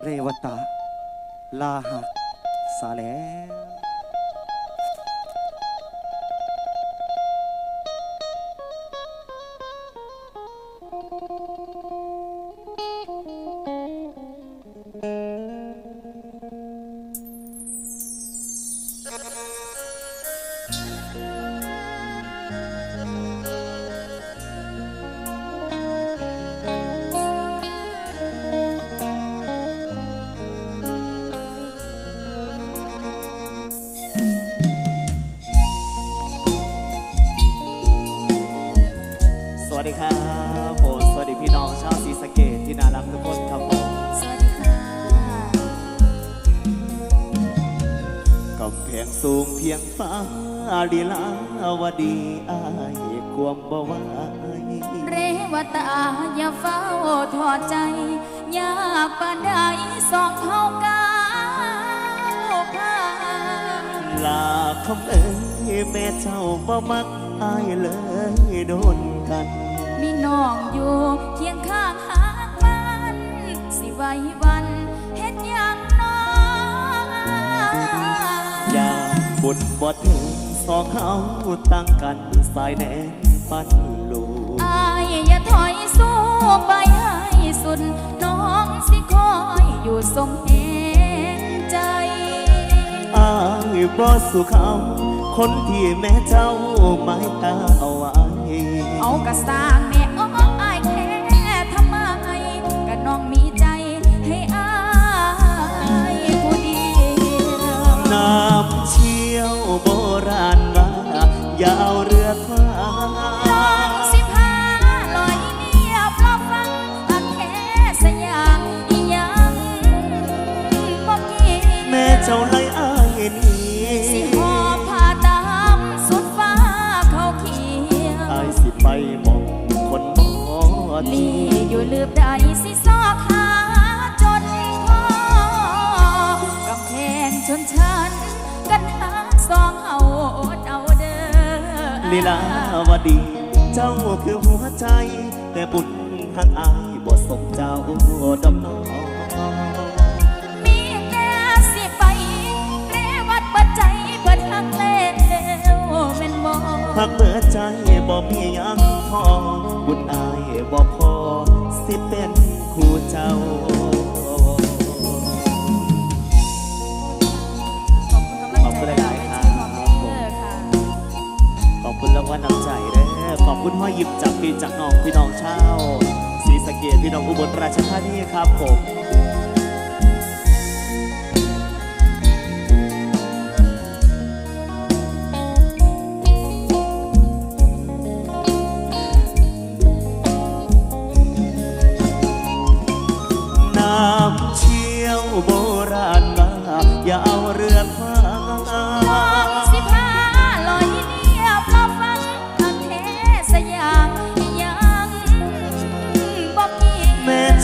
เรวตะ ลาหักสาแล้ว พียงฟ้าดีลาวดีอายความบ่ไหวเรวตาอย่าเฝ้าถอดใจ ยากปานใดสองเท่าก้าวผ่านลาคำเอ้ยแม่เจ้าบ่มักอายเลยโดนกัน มีน้องอยู่เคียงข้างหากมันสิไว้าบุญบ่ถึงสองเขาตั้งกันสายแน่นปันลูกอายอย่าถอยสู้ไปให้สุด น้องสิคอยอยู่สมเหตุใจอายบ่สู่เขา คนที่แม่เจ้าหมายตาเอาไว้เอากระสร้างแม่ เอาเรือคว้างสิพาลอยเนียบรอฟังอักแค่สยามอียังบ่เกี่ยวแม่เจ้าไล่อายนี้สิหอบผ้าตามสุดฟ้าเขาเขียวอายสิไปมองคนบ่ลีดีอยู่ลืบใดสิซอกหาจนพอกำแพงชนชั้นกันหาสองเอาอดเอา ลีลาวดี เจ้าคือหัวใจ แต่บุญหักอายบ่สมเจ้าดำน้องมีแต่สิไปเรวัดปัจจัยเปิดหักแล้วแม่นบ่หักเบิดใจบ่มียังพอบุญอายบ่พอสิเป็นคู่เจ้า คุณพ่อหยิบจับพี่จากน้องพี่น้องเช่าวศรีสะเกดพี่น้องอุบลราชธานีครับผม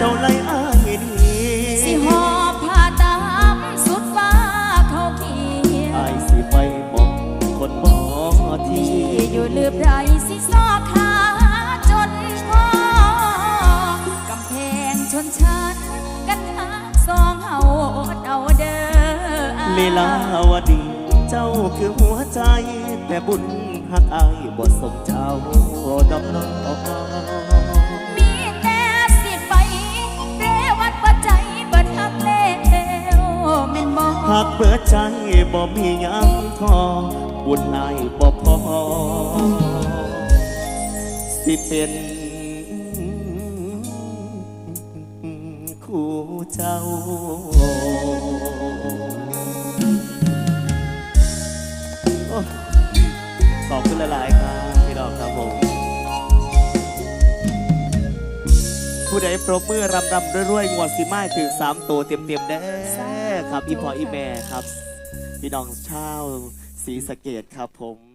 เจ้าไล่อายหนีสิหอบผ้าตามสุดฟ้าเขาเขียวอายสิไปหมองคนบ่ทีที่อยู่ลืบไรสิซอกหาจนพอกำแพงชนชั้นกันหาสองเฮาอดเอาเด้อลีลาวดี เจ้าคือหัวใจ แต่บุญหักอายบ่สมเจ้า ม่นบ่หักเบิดใจบ่มียังทอบุญนายบ่พอ สิเป็นคู่เจ้าโอ้ขอบคุณหลาย ๆ ครับ พี่น้องครับผม ผู้ใดปรบมือรำรำรวยๆงวดสิไม้ถึงสามตัวเต็มๆเด้ ครับอีพออีแม่ครับ พี่น้องชาวศรีสะเกดครับผม